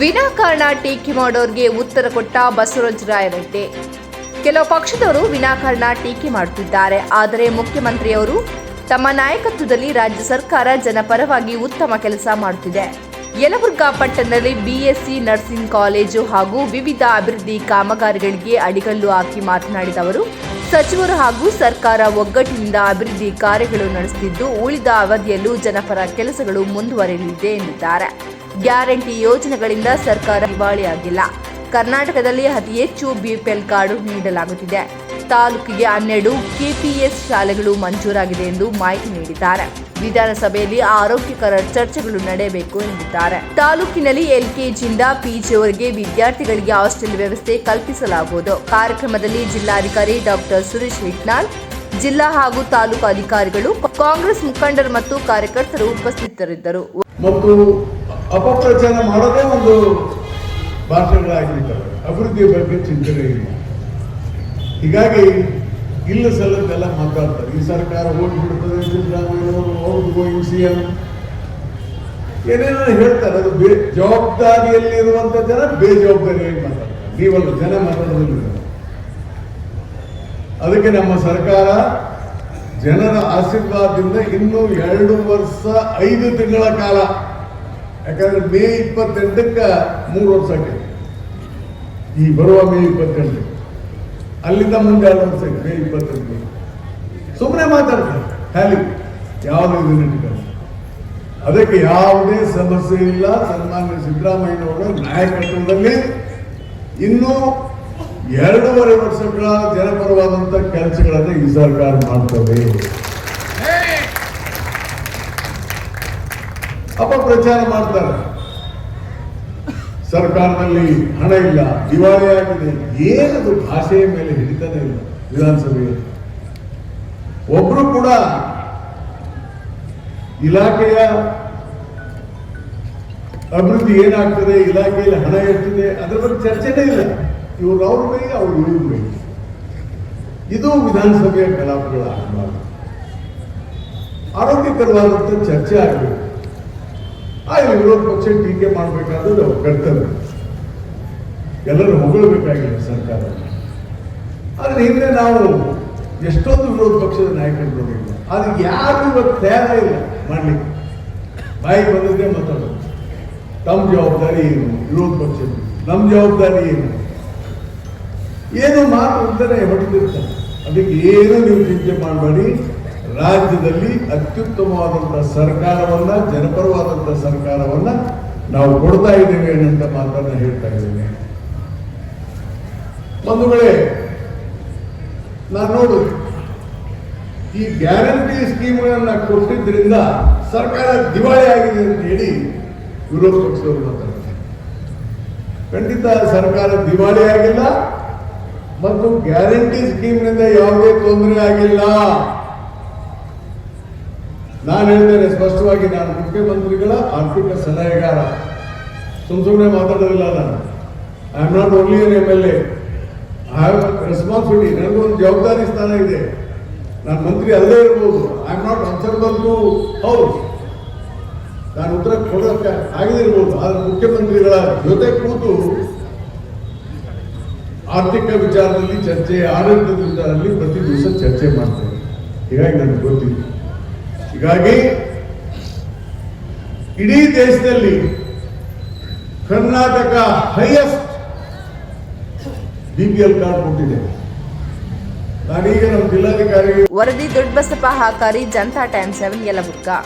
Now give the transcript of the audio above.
ವಿನಾಕಾರಣ ಟೀಕೆ ಮಾಡೋರಿಗೆ ಉತ್ತರ ಕೊಟ್ಟ ಬಸವರಾಜ ರಾಯರೆಡ್ಡಿ. ಕೆಲವು ಪಕ್ಷದವರು ವಿನಾಕಾರಣ ಟೀಕೆ ಮಾಡುತ್ತಿದ್ದಾರೆ. ಆದರೆ ಮುಖ್ಯಮಂತ್ರಿಯವರು ತಮ್ಮ ನಾಯಕತ್ವದಲ್ಲಿ ರಾಜ್ಯ ಸರ್ಕಾರ ಜನಪರವಾಗಿ ಉತ್ತಮ ಕೆಲಸ ಮಾಡುತ್ತಿದೆ. ಯಲಬುರ್ಗಾ ಪಟ್ಟಣದಲ್ಲಿ ಬಿಎಸ್ಸಿ ನರ್ಸಿಂಗ್ ಕಾಲೇಜು ಹಾಗೂ ವಿವಿಧ ಅಭಿವೃದ್ಧಿ ಕಾಮಗಾರಿಗಳಿಗೆ ಅಡಿಗಲ್ಲು ಹಾಕಿ ಮಾತನಾಡಿದ ಅವರು, ಸಚಿವರು ಹಾಗೂ ಸರ್ಕಾರ ಒಗ್ಗಟ್ಟಿನಿಂದ ಅಭಿವೃದ್ಧಿ ಕಾರ್ಯಗಳು ನಡೆಸುತ್ತಿದ್ದು, ಉಳಿದ ಅವಧಿಯಲ್ಲೂ ಜನಪರ ಕೆಲಸಗಳು ಮುಂದುವರಿಯಲಿದೆ ಎಂದಿದ್ದಾರೆ. ಗ್ಯಾರಂಟಿ ಯೋಜನೆಗಳಿಂದ ಸರ್ಕಾರ ದಿವಾಳಿಯಾಗಿಲ್ಲ ಕರ್ನಾಟಕದಲ್ಲಿ ಅತಿ ಹೆಚ್ಚು ಬಿಪಿಎಲ್ ಕಾರ್ಡು ನೀಡಲಾಗುತ್ತಿದೆ. ತಾಲೂಕಿಗೆ ಹನ್ನೆರಡು ಕೆಪಿಎಸ್ ಶಾಲೆಗಳು ಮಂಜೂರಾಗಿದೆ ಎಂದು ಮಾಹಿತಿ ನೀಡಿದ್ದಾರೆ. ವಿಧಾನಸಭೆಯಲ್ಲಿ ಆರೋಗ್ಯಕರ ಚರ್ಚೆಗಳು ನಡೆಯಬೇಕು ಎಂದಿದ್ದಾರೆ. ತಾಲೂಕಿನಲ್ಲಿ ಎಲ್ಕೆಜಿಯಿಂದ ಪಿಜಿವರೆಗೆ ವಿದ್ಯಾರ್ಥಿಗಳಿಗೆ ಹಾಸ್ಟೆಲ್ ವ್ಯವಸ್ಥೆ ಕಲ್ಪಿಸಲಾಗುವುದು. ಕಾರ್ಯಕ್ರಮದಲ್ಲಿ ಜಿಲ್ಲಾಧಿಕಾರಿ ಡಾಕ್ಟರ್ ಸುರೇಶ್ ಹಿಟ್ನಾಳ್ ಜಿಲ್ಲಾ ಹಾಗೂ ತಾಲೂಕು ಅಧಿಕಾರಿಗಳು, ಕಾಂಗ್ರೆಸ್ ಮುಖಂಡರು ಮತ್ತು ಕಾರ್ಯಕರ್ತರು ಉಪಸ್ಥಿತರಿದ್ದರು. ಅಪಪ್ರಚಾರ ಮಾಡೋದೇ ಒಂದು ಭಾಷೆಗಳಾಗಿರ್ತವೆ. ಅಭಿವೃದ್ಧಿ ಬಗ್ಗೆ ಚಿಂತನೆ ಇಲ್ಲ. ಹೀಗಾಗಿ ಇಲ್ಲ ಸಲದ್ದೆಲ್ಲ ಮಾತಾಡ್ತಾರೆ. ಈ ಸರ್ಕಾರ ಓಟ್ ಸಿದ್ದರಾಮಯ್ಯವರು ಸಿದ್ದರಾಮಯ್ಯ ಸಿ ಎಂ ಏನೇನೋ ಹೇಳ್ತಾರೆ, ಅದು ಬೇ ಜವಾಬ್ದಾರಿಯಲ್ಲಿರುವಂತ ಜನ ಬೇಜವಾಬ್ದಾರಿಯಾಗಿ ಮಾತಾಡ್ತಾರೆ. ನೀವಲ್ಲ, ಜನ ಮಾತಾಡೋದಿಲ್ಲ. ಅದಕ್ಕೆ ನಮ್ಮ ಸರ್ಕಾರ ಜನರ ಆಶೀರ್ವಾದದಿಂದ ಇನ್ನೂ ಎರಡು ವರ್ಷ, ಐದು ತಿಂಗಳ ಕಾಲ ಯಾಕಂದ್ರೆ ಮೇ ಇಪ್ಪತ್ತೆಂಟಕ್ಕೆ ಮೂರು ವರ್ಷ ಆಗಿದೆ. ಈ ಬರುವ ಮೇ ಇಪ್ಪತ್ತೆಂಟು. ಅಲ್ಲಿಂದ ಮುಂದೆ ಎರಡು ವರ್ಷ ಮೇ ಇಪ್ಪತ್ತೆಂಟು. ಸುಮ್ಮನೆ ಮಾತಾಡ್ತಾರೆ ಖಾಲಿ. ಯಾವುದೇ ಇದನ್ನ ಅದಕ್ಕೆ ಯಾವುದೇ ಸಮಸ್ಯೆ ಇಲ್ಲ. ಸನ್ಮಾನ್ಯ ಸಿದ್ದರಾಮಯ್ಯನವರು ನಾಯಕತ್ವದಲ್ಲಿ ಇನ್ನೂ ಎರಡೂವರೆ ವರ್ಷಗಳ ಜನಪರವಾದಂಥ ಕೆಲಸಗಳನ್ನು ಈ ಸರ್ಕಾರ ಮಾಡ್ತದೆ. ಅಪಪ್ರಚಾರ ಮಾಡ್ತಾರೆ. ಸರ್ಕಾರದಲ್ಲಿ ಹಣ ಇಲ್ಲ, ದಿವಾಳಿ ಆಗಿದೆ. ಏನದು ಭಾಷೆಯ ಮೇಲೆ ಹಿಡಿತಾನೆ ಇಲ್ಲ ವಿಧಾನಸಭೆಯಲ್ಲಿ. ಒಬ್ರು ಕೂಡ ಇಲಾಖೆಯ ಅಭಿವೃದ್ಧಿ ಏನಾಗ್ತದೆ, ಇಲಾಖೆಯಲ್ಲಿ ಹಣ ಎಷ್ಟಿದೆ, ಅದರ ಬಗ್ಗೆ ಚರ್ಚೆನೇ ಇಲ್ಲ. ಇವರು ಅವ್ರ ಮೇಲೆ, ಅವ್ರು ಇವ್ರ ಬೈ ಇದು ವಿಧಾನಸಭೆಯ ಕಲಾಪಗಳ ಆರೋಗ್ಯಕರವಾದಂಥ ಚರ್ಚೆ ಆಗಬೇಕು. ಆಗಲಿ ವಿರೋಧ ಪಕ್ಷ ಟೀಕೆ ಮಾಡಬೇಕಾದ್ರೆ ಕರ್ತವ್ಯ. ಎಲ್ಲರೂ ಹೊಗಳಬೇಕಾಗಿಲ್ಲ ಸರ್ಕಾರ. ಆದ್ರೆ ಹಿಂದೆ ನಾವು ಎಷ್ಟೊಂದು ವಿರೋಧ ಪಕ್ಷದ ನಾಯಕರು ನೋಡಿಲ್ಲ ಆದರೆ ಯಾರು ಇವತ್ತು ತಯಾರ ಇಲ್ಲ ಮಾಡ್ಲಿಕ್ಕೆ. ಬಾಯಿ ಬಂದದ್ದೇ ಮಾತಾಡೋದು. ತಮ್ಮ ಜವಾಬ್ದಾರಿ ಏನು? ವಿರೋಧ ಪಕ್ಷದ ನಮ್ಮ ಜವಾಬ್ದಾರಿ ಏನು? ಏನು ಮಾತು ಅಂತಾನೆ ಅದಕ್ಕೆ ಏನು ನೀವು ಚಿಂತೆ ಮಾಡಬೇಡಿ. ರಾಜ್ಯದಲ್ಲಿ ಅತ್ಯುತ್ತಮವಾದಂಥ ಸರ್ಕಾರವನ್ನ ಜನಪರವಾದಂಥ ಸರ್ಕಾರವನ್ನ ನಾವು ಕೊಡ್ತಾ ಇದ್ದೇವೆ ಅನ್ನಂತ ಮಾತನ್ನ ಹೇಳ್ತಾ ಇದ್ದೇನೆ. ಬಂಧುಗಳೇ, ನಾನು ನೋಡು, ಈ ಗ್ಯಾರಂಟಿ ಸ್ಕೀಮ್ಗಳನ್ನ ಕೊಟ್ಟಿದ್ರಿಂದ ಸರ್ಕಾರ ದಿವಾಳಿ ಆಗಿದೆ ಅಂತ ಹೇಳಿ ವಿರೋಧ ಪಕ್ಷದವರು ಮಾತಾಡ್ತಾರೆ. ಖಂಡಿತ ಸರ್ಕಾರ ದಿವಾಳಿ ಆಗಿಲ್ಲ, ಮತ್ತು ಗ್ಯಾರಂಟಿ ಸ್ಕೀಮ್ನಿಂದ ಯಾವುದೇ ತೊಂದರೆ ಆಗಿಲ್ಲ. ನಾನು ಹೇಳ್ತೇನೆ ಸ್ಪಷ್ಟವಾಗಿ ನಾನು ಮುಖ್ಯಮಂತ್ರಿಗಳ ಆರ್ಥಿಕ ಸಲಹೆಗಾರ. ಸುಮ್ ಸುಮ್ಮನೆ ಮಾತಾಡೋದಿಲ್ಲ ನಾನು. I am not only N M L A I have responsibility ಒಂದು ಜವಾಬ್ದಾರಿ ಸ್ಥಾನ ಇದೆ. ನಾನು ಮಂತ್ರಿ ಅಲ್ಲೇ ಇರ್ಬೋದು. I am not answerable to house ನಾನು ಉತ್ತರ ಕೊಡೋಕ್ಕೆ ಆಗದಿರ್ಬೋದು ಆದರೆ ಮುಖ್ಯಮಂತ್ರಿಗಳ ಜೊತೆ ಕೂತು ಆರ್ಥಿಕ ವಿಚಾರದಲ್ಲಿ ಚರ್ಚೆ ಆಡಳಿತದ ವಿಚಾರದಲ್ಲಿ ಪ್ರತಿ ದಿವಸ ಚರ್ಚೆ ಮಾಡ್ತೇನೆ. ಹೀಗಾಗಿ ನನಗೆ ಗೊತ್ತಿದೆ ಹೀಗಾಗಿ ಇಡೀ ದೇಶದಲ್ಲಿ ಕರ್ನಾಟಕ ಹೈಯೆಸ್ಟ್ ಬಿಪಿಎಲ್ ಕಾರ್ಡ್ ಕೊಟ್ಟಿದೆ. ಜಿಲ್ಲಾಧಿಕಾರಿಗೆ ವರದಿ ದೊಡ್ಡಬಸಪ್ಪ ಹಾಕಾರಿ, ಜನತಾ ಟೈಮ್ ಸೆವೆನ್ ಯಲಬುರ್ಗಾ.